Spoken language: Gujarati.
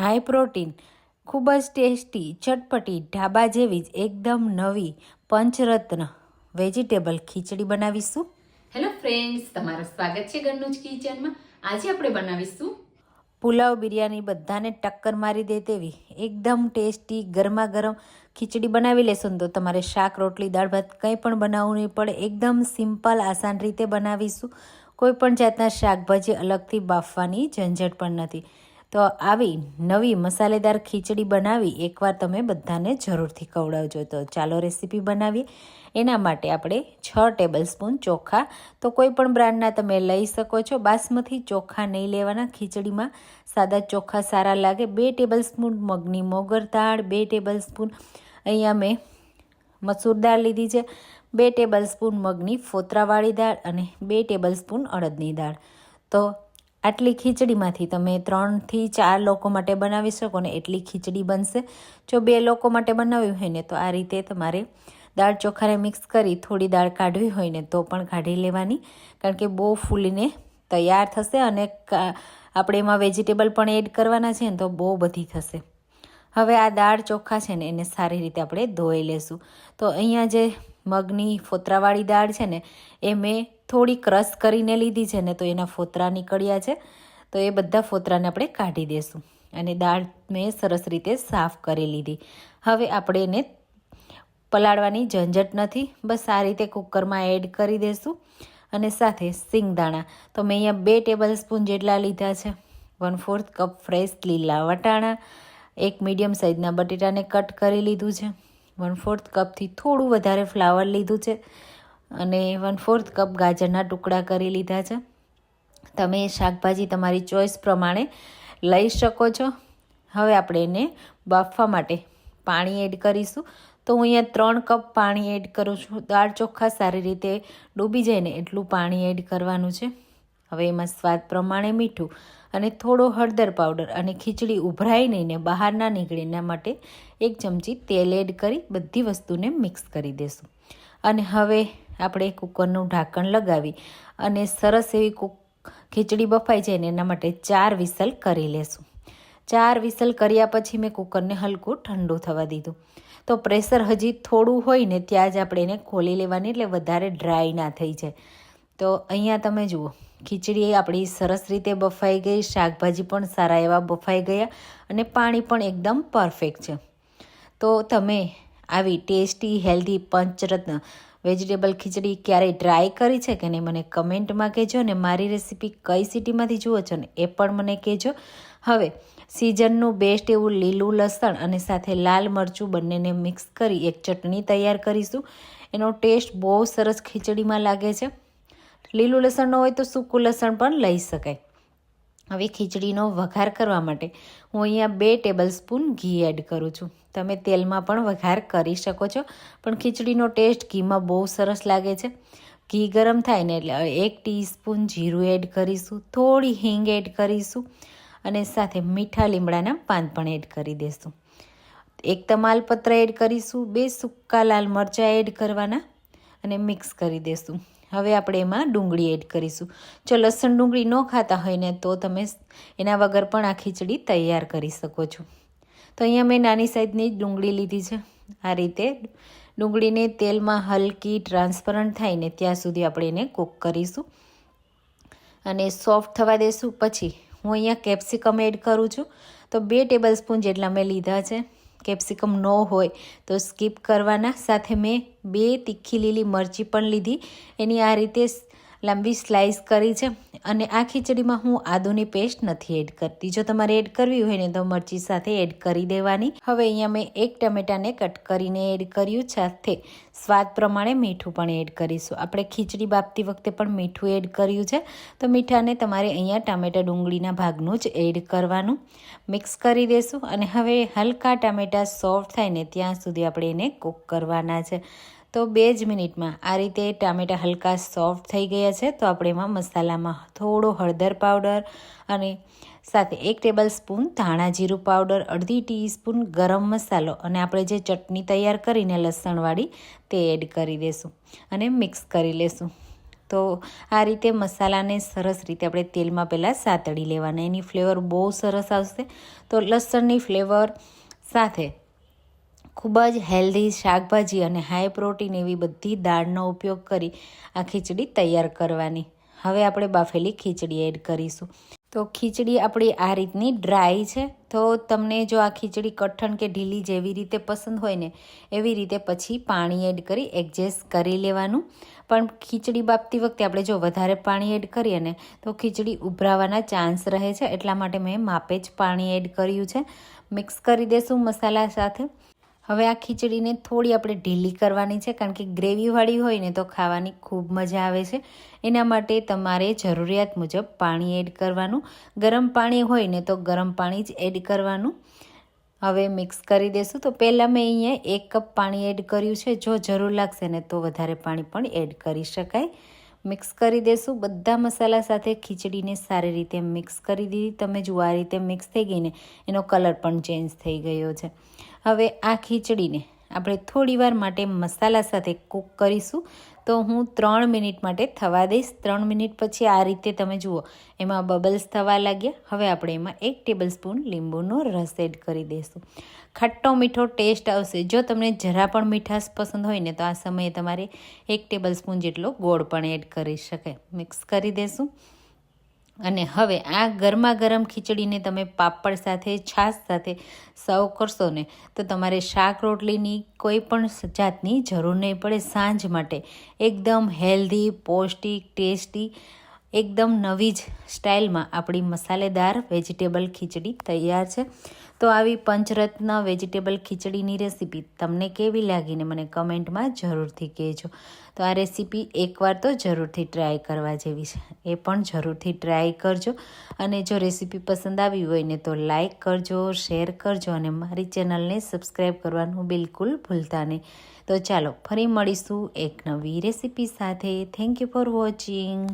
હાઈ પ્રોટીન ખૂબ જ ટેસ્ટી ચટપટી ઢાબા જેવી જ એકદમ નવી પંચરત્ન વેજીટેબલ ખીચડી બનાવીશું. હેલો ફ્રેન્ડ્સ તમારું સ્વાગત છે ઘરનું જ કિચનમાં. આજે આપણે બનાવીશું પુલાવ બિરયાની બધાને ટક્કર મારી દે તેવી એકદમ ટેસ્ટી ગરમા ગરમ ખીચડી બનાવી લેશો. ને તો તમારે શાક રોટલી દાળ ભાત કંઈ પણ બનાવવું નહીં પડે. એકદમ સિમ્પલ આસાન રીતે બનાવીશું. કોઈ પણ જાતના શાકભાજી અલગથી બાફવાની ઝંઝટ પણ નથી. તો આવી નવી મસાલેદાર ખીચડી બનાવી એકવાર તમે બધાને જરૂરથી ખવડાવજો. તો ચાલો રેસીપી બનાવીએ. એના માટે આપણે છ ટેબલ સ્પૂન ચોખા. તો કોઈ પણ બ્રાન્ડના તમે લઈ શકો છો. બાસમતી ચોખા નહીં લેવાના. ખીચડીમાં સાદા ચોખા સારા લાગે. બે ટેબલ સ્પૂન મગની મોગર દાળ, બે ટેબલ સ્પૂન અહીંયા મેં મસૂર દાળ લીધી છે. બે ટેબલ સ્પૂન મગની ફોતરાવાળી દાળ અને બે ટેબલ સ્પૂન અડદની દાળ. તો આટલી ખીચડીમાંથી તમે ત્રણથી ચાર લોકો માટે બનાવી શકો ને એટલી ખીચડી બનશે. જો બે લોકો માટે બનાવ્યું હોય ને તો આ રીતે તમારે દાળ ચોખાને મિક્સ કરી થોડી દાળ કાઢવી હોય ને તો પણ કાઢી લેવાની. કારણ કે બહુ ફૂલીને તૈયાર થશે અને આપણે એમાં વેજીટેબલ પણ એડ કરવાના છે ને તો બહુ બધી થશે. હવે આ દાળ ચોખા છે ને એને સારી રીતે આપણે ધોઈ લેશું. તો અહીંયા જે મગની ફોતરાવાળી દાળ છે ને, એ મેં થોડી ક્રશ કરીને લીધી છે ને તો એના ફોતરા નીકળ્યા છે. તો એ બધા ફોતરાને આપણે કાઢી દઈશું અને દાળ મેં સરસ રીતે સાફ કરી લીધી. હવે આપણે એને પલાળવાની ઝંઝટ નથી. બસ આ રીતે કુકરમાં એડ કરી દઈશું અને સાથે સિંગદાણા. તો મેં અહીંયા બે ટેબલ સ્પૂન જેટલા લીધા છે. વન ફોર્થ કપ ફ્રેશ લીલા વટાણા. એક મીડિયમ સાઇઝના બટેટાને કટ કરી લીધું છે. વન ફોર્થ કપથી થોડું વધારે ફ્લાવર લીધું છે. અને વન ફોર્થ કપ ગાજરના ટુકડા કરી લીધા છે. તમે શાકભાજી તમારી ચોઈસ પ્રમાણે લઈ શકો છો. હવે આપણે એને બાફવા માટે પાણી એડ કરીશું. તો હું અહીંયા ત્રણ કપ પાણી એડ કરું છું. દાળ ચોખ્ખા સારી રીતે ડૂબી જાય ને એટલું પાણી એડ કરવાનું છે. હવે એમાં સ્વાદ પ્રમાણે મીઠું અને થોડો હળદર પાવડર અને ખીચડી ઉભરાઈ નહીં ને બહાર ના નીકળે માટે એક ચમચી તેલ એડ કરી બધી વસ્તુને મિક્સ કરી દેશું. અને હવે આપણે કુકરનું ઢાંકણ લગાવી અને સરસ એવી કુક ખીચડી બફાઈ જાય ને એના માટે ચાર વિસલ કરી લેશું. ચાર વિસલ કર્યા પછી મેં કુકરને હલકું ઠંડુ થવા દીધું. તો પ્રેશર હજી થોડું હોય ને ત્યાં જ આપણે એને ખોલી લેવાની એટલે વધારે ડ્રાય ના થઈ જાય. તો અહીંયા તમે જુઓ, ખીચડી આપણી સરસ રીતે બફાઈ ગઈ, શાકભાજી પણ સારા એવા બફાઈ ગયા અને પાણી પણ એકદમ પરફેક્ટ છે. તો તમે આવી ટેસ્ટી, હેલ્ધી પંચરત્ન વેજીટેબલ ખીચડી ક્યારેય ટ્રાય કરી છે કે નહીં મને કમેન્ટમાં કહેજો ને મારી રેસીપી કઈ સિટીમાંથી જુઓ છો ને એ પણ મને કહેજો. હવે સિઝનનું બેસ્ટ એવું લીલું લસણ અને સાથે લાલ મરચું બંનેને મિક્સ કરી એક ચટણી તૈયાર કરીશું. એનો ટેસ્ટ બહુ સરસ ખીચડીમાં લાગે છે. લીલું લસણ ન હોય તો સૂકું લસણ પણ લઈ શકાય. હવે ખીચડીનો વઘાર કરવા માટે હું અહીંયા બે ટેબલ સ્પૂન ઘી એડ કરું છું. તમે તેલમાં પણ વઘાર કરી શકો છો, પણ ખીચડીનો ટેસ્ટ ઘીમાં બહુ સરસ લાગે છે. ઘી ગરમ થાય ને એટલે એક ટીસ્પૂન જીરું એડ કરીશું, થોડી હિંગ એડ કરીશું અને સાથે મીઠા લીમડાના પાન પણ એડ કરી દઈશું એક તમાલપત્ર એડ કરીશું, બે સૂકા લાલ મરચાં એડ કરવાના અને મિક્સ કરી દઈશું હવે આપણે એમાં ડુંગળી એડ કરીશું. જો લસણ ડુંગળી ન ખાતા હોય ને, તો તમે એના વગર પણ આ ખીચડી તૈયાર કરી શકો છો. તો અહીંયા મેં નાની સાઈઝની ડુંગળી લીધી છે. આ રીતે ડુંગળીને તેલમાં હલકી ટ્રાન્સપરન્ટ થાય ને, ત્યાં સુધી આપણે એને કૂક કરીશું. અને સોફ્ટ થવા દઈશું પછી હું અહીંયા કેપ્સિકમ એડ કરું છું. તો બે ટેબલ સ્પૂન જેટલા મેં લીધા છે. કેપ્સિકમ ન હોય તો સ્કીપ કરવાના. સાથે મેં બે તીખી લીલી મરચી પણ લીધી. એની આ રીતે લાંબી સ્લાઇસ કરી છે અને આ ખીચડીમાં હું આદુની પેસ્ટ નથી એડ કરતી. જો તમારે એડ કરવી હોય ને તો મરચી સાથે એડ કરી દેવાની. હવે અહીંયા મેં એક ટમેટાને કટ કરીને એડ કર્યું, સાથે સ્વાદ પ્રમાણે મીઠું પણ એડ કરીશું. આપણે ખીચડી બાપતી વખતે પણ મીઠું એડ કર્યું છે. તો મીઠાને તમારે અહીંયા ટામેટા ડુંગળીના ભાગનું જ એડ કરવાનું. મિક્સ કરી દેશું અને હવે હલકા ટામેટા સોફ્ટ થાય ને ત્યાં સુધી આપણે એને કૂક કરવાના છે. તો બે જ મિનિટમાં આ રીતે ટામેટાં હલકા સોફ્ટ થઈ ગયા છે તો આપણે એમાં મસાલામાં થોડો હળદર પાવડર અને સાથે એક ટેબલ સ્પૂન ધાણા જીરું પાવડર, અડધી ટીસ્પૂન ગરમ મસાલો અને આપણે જે ચટણી તૈયાર કરીને લસણવાળી તે એડ કરી દઈશું અને મિક્સ કરી લેશું. તો આ રીતે મસાલાને સરસ રીતે આપણે તેલમાં પહેલાં સાતળી લેવાના. એની ફ્લેવર બહુ સરસ આવશે. તો લસણની ફ્લેવર સાથે ખૂબ જ હેલ્ધી શાકભાજી અને હાઈ પ્રોટીન એવી બધી દાળનો ઉપયોગ કરી આ ખીચડી તૈયાર કરવાની. હવે આપણે બાફેલી ખીચડી એડ કરીશું. તો ખીચડી આપણી આ રીતની ડ્રાય છે. તો તમને જો આ ખીચડી કઠણ કે ઢીલી જેવી રીતે પસંદ હોય ને, એવી રીતે પછી પાણી એડ કરી એડજસ્ટ કરી લેવાનું. પણ ખીચડી બાફતી વખતે આપણે જો વધારે પાણી એડ કરીએ ને, તો ખીચડી ઉભરાવાના ચાન્સ રહે છે. એટલા માટે મેં માપે જ પાણી એડ કર્યું છે. મિક્સ કરી દેશું મસાલા સાથે. હવે આ ખીચડીને થોડી આપણે ઢીલી કરવાની છે, કારણ કે ગ્રેવીવાળી હોય ને તો ખાવાની ખૂબ મજા આવે છે. એના માટે તમારે જરૂરિયાત મુજબ પાણી એડ કરવાનું. ગરમ પાણી હોય ને તો ગરમ પાણી જ એડ કરવાનું. હવે મિક્સ કરી દેશું. તો પહેલાં મેં અહીંયા એક કપ પાણી એડ કર્યું છે. જો જરૂર લાગશે ને તો વધારે પાણી પણ એડ કરી શકાય. મિક્સ કરી દેશું. બધા મસાલા સાથે ખીચડીને સારી રીતે મિક્સ કરી દીધી. તમે જુઓ, આ રીતે મિક્સ થઈ ગઈ ને એનો કલર પણ ચેન્જ થઈ ગયો છે. હવે આ ખીચડીને આપણે થોડીવાર માટે મસાલા સાથે કૂક કરીશું. તો હું ત્રણ મિનિટ માટે થવા દઈશ. ત્રણ મિનિટ પછી આ રીતે તમે જુઓ, એમાં બબલ્સ થવા લાગ્યા. હવે આપણે એમાં એક ટેબલ સ્પૂન લીંબુનો રસ એડ કરી દઈશું. ખટ્ટો મીઠો ટેસ્ટ આવશે. જો તમને જરા પણ મીઠાશ પસંદ હોય ને, તો આ સમયે તમારે એક ટેબલ સ્પૂન જેટલો ગોળ પણ એડ કરી શકાય મિક્સ કરી દેશું અને હવે આ ગરમા ગરમ ખીચડીને તમે પાપડ સાથે, છાશ સાથે સર્વ કરશો ને, તો તમારે શાક રોટલીની કોઈ પણ જાતની જરૂર નહીં પડે સાંજ માટે. એકદમ હેલ્ધી પૌષ્ટિક ટેસ્ટી એકદમ નવી જ સ્ટાઇલમાં આપણી મસાલેદાર વેજીટેબલ ખીચડી તૈયાર છે. તો આવી પંચરત્ન વેજીટેબલ ખીચડીની રેસીપી તમને કેવી લાગીને મને કમેન્ટમાં જરૂરથી કહેજો. તો આ રેસીપી એકવાર તો જરૂરથી ટ્રાય કરવા જેવી છે. એ પણ જરૂરથી ટ્રાય કરજો. અને જો રેસીપી પસંદ આવી હોય ને તો લાઈક કરજો, શેર કરજો અને મારી ચેનલને સબસ્ક્રાઈબ કરવાનું બિલકુલ ભૂલતા નહીં. તો ચાલો ફરી મળીશું એક નવી રેસીપી સાથે. Thank you for watching